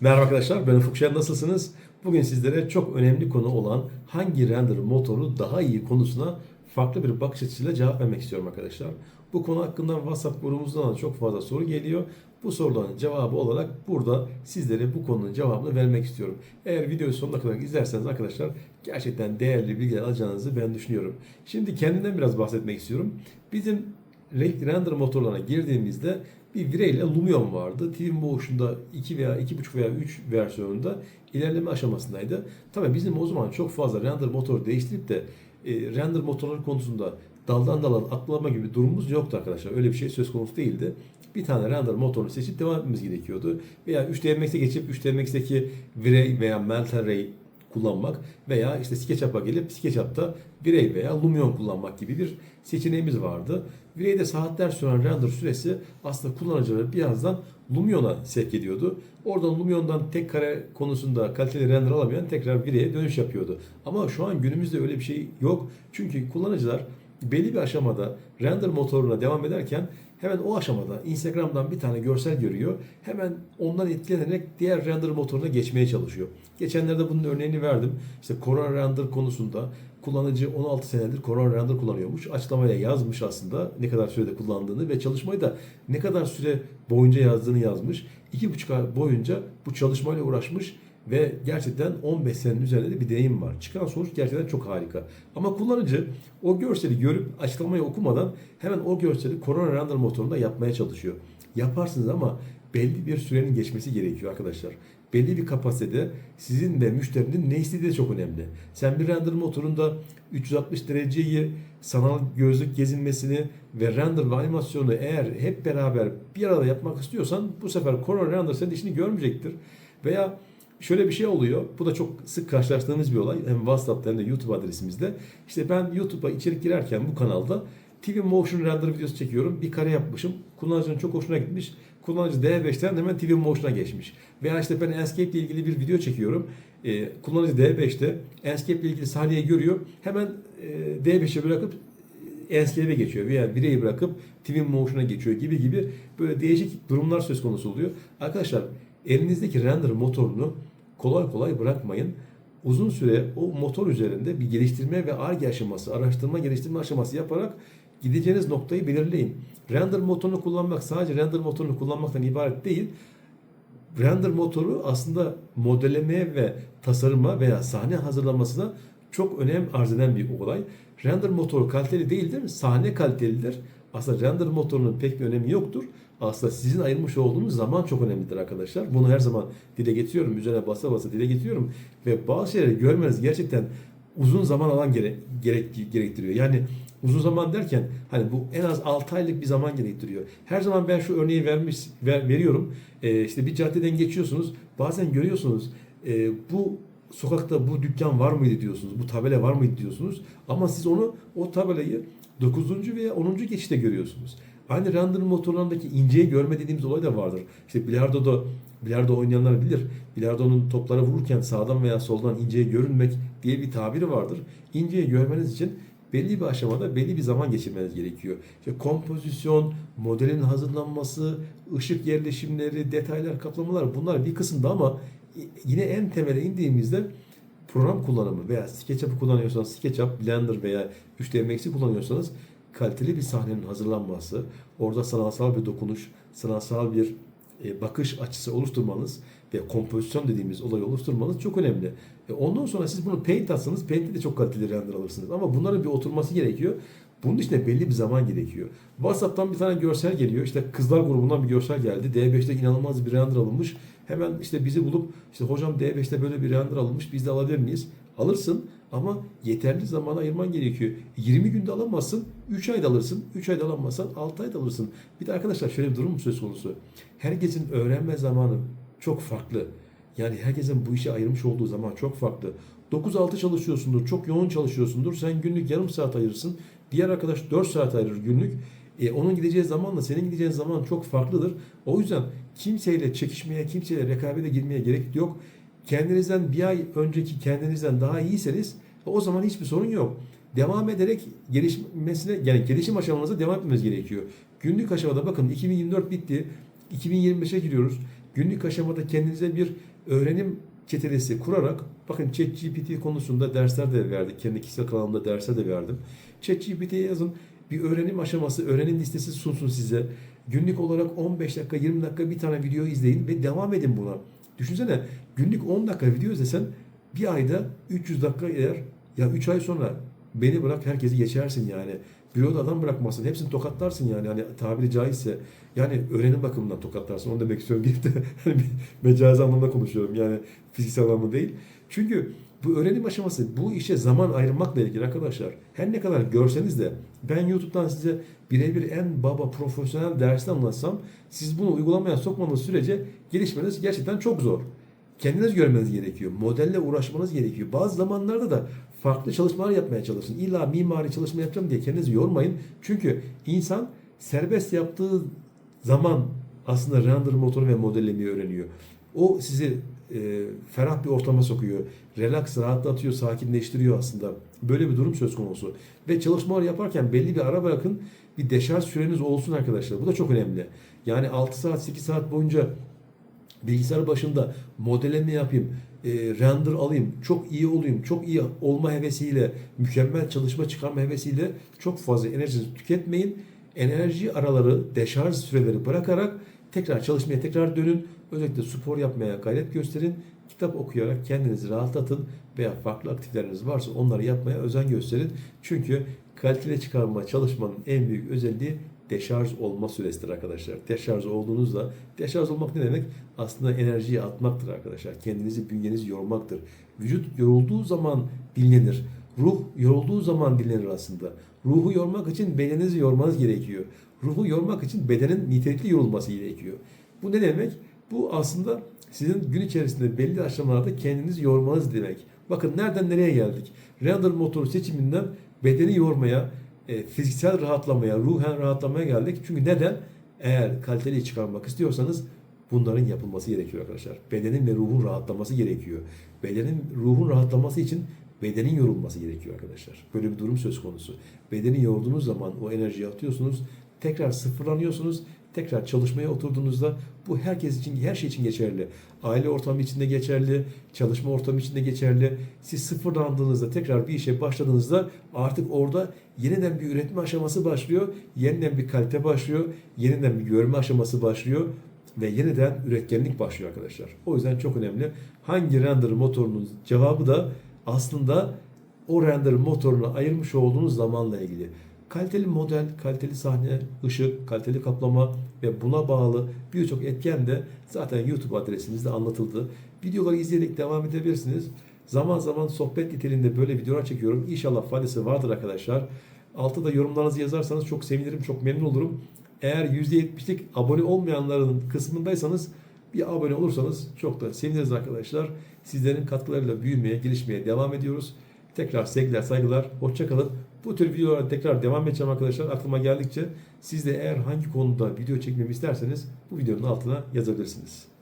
Merhaba arkadaşlar, ben Ufuk Şen. Nasılsınız? Bugün sizlere çok önemli konu olan hangi render motoru daha iyi konusuna farklı bir bakış açısıyla cevap vermek istiyorum arkadaşlar. Bu konu hakkında WhatsApp grubumuzdan da çok fazla soru geliyor. Bu soruların cevabı olarak burada sizlere bu konunun cevabını vermek istiyorum. Eğer videoyu sonuna kadar izlerseniz arkadaşlar gerçekten değerli bilgiler alacağınızı ben düşünüyorum. Şimdi kendimden biraz bahsetmek istiyorum. Bizim render motorlarına girdiğimizde bir Vire ile Lumion vardı. Twinmotion'da 2 veya 2.5 veya 3 versiyonunda ilerleme aşamasındaydı. Tabii bizim o zaman çok fazla render motoru değiştirip de e, render motorları konusunda daldan dala atlama gibi durumumuz yoktu arkadaşlar. Öyle bir şey söz konusu değildi. Bir tane render motorunu seçip devam etmemiz gerekiyordu. Veya 3D Max'e geçip 3D Max'teki Vray veya Melter Ray kullanmak veya işte SketchUp'a gelip SketchUp'ta Vray veya Lumion kullanmak gibi bir seçeneğimiz vardı. Vray'de saatler süren render süresi aslında kullanıcıları birazdan Lumion'a sevk ediyordu. Oradan Lumion'dan tek kare konusunda kaliteli render alamayan tekrar Vray'e dönüş yapıyordu. Ama şu an günümüzde öyle bir şey yok. Çünkü kullanıcılar belli bir aşamada render motoruna devam ederken hemen o aşamada Instagram'dan bir tane görsel görüyor. Hemen ondan etkilenerek diğer render motoruna geçmeye çalışıyor. Geçenlerde bunun örneğini verdim. İşte Corel Render konusunda kullanıcı 16 senedir Corel Render kullanıyormuş. Açıklamaya yazmış aslında ne kadar sürede kullandığını ve çalışmayı da ne kadar süre boyunca yazdığını yazmış. 2,5 ay boyunca bu çalışmayla uğraşmış ve gerçekten 15 senenin üzerinde de bir deneyim var. Çıkan sonuç gerçekten çok harika. Ama kullanıcı o görseli görüp açıklamayı okumadan hemen o görseli Corel Render motorunda yapmaya çalışıyor. Yaparsınız ama belli bir sürenin geçmesi gerekiyor arkadaşlar. Belli bir kapasitede sizin de müşterinin ne istediği de çok önemli. Sen bir render motorunda 360 dereceyi sanal gözlük gezinmesini ve render ve animasyonu eğer hep beraber bir arada yapmak istiyorsan bu sefer Corel Render senin işini görmeyecektir. Veya şöyle bir şey oluyor. Bu da çok sık karşılaştığımız bir olay. Hem WhatsApp'ta hem de YouTube adresimizde. İşte ben YouTube'a içerik girerken bu kanalda TV Motion Render videosu çekiyorum. Bir kare yapmışım. Kullanıcının çok hoşuna gitmiş. Kullanıcı D5'ten hemen TV Motion'a geçmiş. Veya işte ben Enscape ile ilgili bir video çekiyorum. Ee, kullanıcı D5'te Enscape ile ilgili sahneyi görüyor. Hemen e, D5'e bırakıp Enscape'e geçiyor veya bireyi bırakıp TV Motion'a geçiyor gibi gibi böyle değişik durumlar söz konusu oluyor. Arkadaşlar elinizdeki render motorunu kolay kolay bırakmayın. Uzun süre o motor üzerinde bir geliştirme ve ARGE aşaması, araştırma geliştirme aşaması yaparak gideceğiniz noktayı belirleyin. Render motorunu kullanmak sadece render motorunu kullanmaktan ibaret değil. Render motoru aslında modellemeye ve tasarıma veya sahne hazırlamasına çok önem arz eden bir olay. Render motoru kaliteli değildir, sahne kalitelidir. Aslında render motorunun pek bir önemi yoktur. Aslında sizin ayırmış olduğunuz zaman çok önemlidir arkadaşlar. Bunu her zaman dile getiriyorum. Üzerine basa basa dile getiriyorum. Ve bazı şeyleri görmeniz gerçekten uzun zaman alan gere, gerek, gerektiriyor. Yani uzun zaman derken hani bu en az 6 aylık bir zaman gerektiriyor. Her zaman ben şu örneği vermiş ver, veriyorum. Ee, işte bir caddeden geçiyorsunuz. Bazen görüyorsunuz e, bu sokakta bu dükkan var mıydı diyorsunuz. Bu tabela var mıydı diyorsunuz. Ama siz onu o tabelayı 9. veya 10. geçişte görüyorsunuz. Aynı render motorlarındaki inceyi görme dediğimiz olay da vardır. İşte bilardoda bilardo oynayanlar bilir. Bilardonun toplara vururken sağdan veya soldan inceye görünmek diye bir tabiri vardır. İnceyi görmeniz için belli bir aşamada belli bir zaman geçirmeniz gerekiyor. İşte kompozisyon, modelin hazırlanması, ışık yerleşimleri, detaylar, kaplamalar bunlar bir kısımda ama yine en temele indiğimizde program kullanımı veya SketchUp'ı kullanıyorsanız SketchUp, Blender veya 3D Max'i kullanıyorsanız kaliteli bir sahnenin hazırlanması, orada sanatsal bir dokunuş, sanatsal bir e, bakış açısı oluşturmanız ve kompozisyon dediğimiz olayı oluşturmanız çok önemli. E, ondan sonra siz bunu Paint atsanız Paint'te de çok kaliteli render alırsınız. Ama bunların bir oturması gerekiyor. Bunun için de belli bir zaman gerekiyor. WhatsApp'tan bir tane görsel geliyor. İşte kızlar grubundan bir görsel geldi. D5'te inanılmaz bir render alınmış. Hemen işte bizi bulup işte hocam D5'te böyle bir render alınmış biz de alabilir miyiz? Alırsın ama yeterli zaman ayırman gerekiyor. 20 günde alamazsın, 3 ayda alırsın. 3 ayda alamazsan 6 ayda alırsın. Bir de arkadaşlar şöyle bir durum söz konusu. Herkesin öğrenme zamanı çok farklı. Yani herkesin bu işe ayırmış olduğu zaman çok farklı. 9-6 çalışıyorsundur, çok yoğun çalışıyorsundur. Sen günlük yarım saat ayırırsın. Diğer arkadaş 4 saat ayırır günlük. E, onun gideceği zamanla senin gideceğin zaman çok farklıdır. O yüzden kimseyle çekişmeye, kimseyle rekabete girmeye gerek yok. Kendinizden bir ay önceki kendinizden daha iyiyseniz o zaman hiçbir sorun yok. Devam ederek gelişmesine yani gelişim aşamanıza devam etmemiz gerekiyor. Günlük aşamada bakın 2024 bitti. 2025'e giriyoruz. Günlük aşamada kendinize bir öğrenim çetelesi kurarak bakın ChatGPT konusunda dersler de verdik. Kendi kişisel kanalımda dersler de verdim. ChatGPT'ye yazın bir öğrenim aşaması, öğrenim listesi sunsun size. Günlük olarak 15 dakika, 20 dakika bir tane video izleyin ve devam edin buna. Düşünsene günlük 10 dakika video izlesen bir ayda 300 dakika eğer ya 3 ay sonra beni bırak herkesi geçersin yani. Büroda adam bırakmazsın. Hepsini tokatlarsın yani. Hani tabiri caizse. Yani öğrenim bakımından tokatlarsın. Onu demek istiyorum deyip de hani mecazi anlamda konuşuyorum. Yani fiziksel anlamda değil. Çünkü bu öğrenim aşaması bu işe zaman ayırmakla ilgili arkadaşlar. Her ne kadar görseniz de ben YouTube'dan size birebir en baba profesyonel dersi anlatsam siz bunu uygulamaya sokmanız sürece gelişmeniz gerçekten çok zor. Kendiniz görmeniz gerekiyor. Modelle uğraşmanız gerekiyor. Bazı zamanlarda da farklı çalışmalar yapmaya çalışın. İlla mimari çalışma yapacağım diye kendinizi yormayın. Çünkü insan serbest yaptığı zaman aslında render motoru ve modellemeyi öğreniyor. O sizi e, ferah bir ortama sokuyor. Relax, rahatlatıyor, sakinleştiriyor aslında. Böyle bir durum söz konusu. Ve çalışmalar yaparken belli bir ara bırakın. Bir deşarj süreniz olsun arkadaşlar. Bu da çok önemli. Yani 6 saat, 8 saat boyunca bilgisayar başında modelleme yapayım, e, render alayım, çok iyi olayım, çok iyi olma hevesiyle, mükemmel çalışma çıkarma hevesiyle çok fazla enerjinizi tüketmeyin. Enerji araları, deşarj süreleri bırakarak tekrar çalışmaya tekrar dönün. Özellikle spor yapmaya gayret gösterin. Kitap okuyarak kendinizi rahatlatın veya farklı aktiviteleriniz varsa onları yapmaya özen gösterin. Çünkü kaliteli çıkarma çalışmanın en büyük özelliği deşarj olma süresidir arkadaşlar. Deşarj olduğunuzda, deşarj olmak ne demek? Aslında enerjiyi atmaktır arkadaşlar. Kendinizi, bünyenizi yormaktır. Vücut yorulduğu zaman dinlenir. Ruh yorulduğu zaman dinlenir aslında. Ruhu yormak için bedeninizi yormanız gerekiyor. Ruhu yormak için bedenin nitelikli yorulması gerekiyor. Bu ne demek? Bu aslında sizin gün içerisinde belli aşamalarda kendinizi yormanız demek. Bakın nereden nereye geldik? Render motoru seçiminden bedeni yormaya, e, fiziksel rahatlamaya, ruhen rahatlamaya geldik. Çünkü neden? Eğer kaliteli çıkarmak istiyorsanız bunların yapılması gerekiyor arkadaşlar. Bedenin ve ruhun rahatlaması gerekiyor. Bedenin, ruhun rahatlaması için bedenin yorulması gerekiyor arkadaşlar. Böyle bir durum söz konusu. Bedeni yorduğunuz zaman o enerjiyi atıyorsunuz. Tekrar sıfırlanıyorsunuz. Tekrar çalışmaya oturduğunuzda bu herkes için, her şey için geçerli. Aile ortamı içinde geçerli, çalışma ortamı içinde geçerli. Siz sıfırlandığınızda, tekrar bir işe başladığınızda artık orada yeniden bir üretme aşaması başlıyor. Yeniden bir kalite başlıyor. Yeniden bir görme aşaması başlıyor. Ve yeniden üretkenlik başlıyor arkadaşlar. O yüzden çok önemli. Hangi render motorunun cevabı da aslında o render motoruna ayırmış olduğunuz zamanla ilgili. Kaliteli model, kaliteli sahne, ışık, kaliteli kaplama ve buna bağlı birçok etken de zaten YouTube adresimizde anlatıldı. Videoları izleyerek devam edebilirsiniz. Zaman zaman sohbet niteliğinde böyle videolar çekiyorum. İnşallah faydası vardır arkadaşlar. Altta da yorumlarınızı yazarsanız çok sevinirim, çok memnun olurum. Eğer %70'lik abone olmayanların kısmındaysanız bir abone olursanız çok da seviniriz arkadaşlar. Sizlerin katkılarıyla büyümeye, gelişmeye devam ediyoruz. Tekrar sevgiler, saygılar, hoşçakalın. Bu tür videolara tekrar devam edeceğim arkadaşlar. Aklıma geldikçe siz de eğer hangi konuda video çekmemi isterseniz bu videonun altına yazabilirsiniz.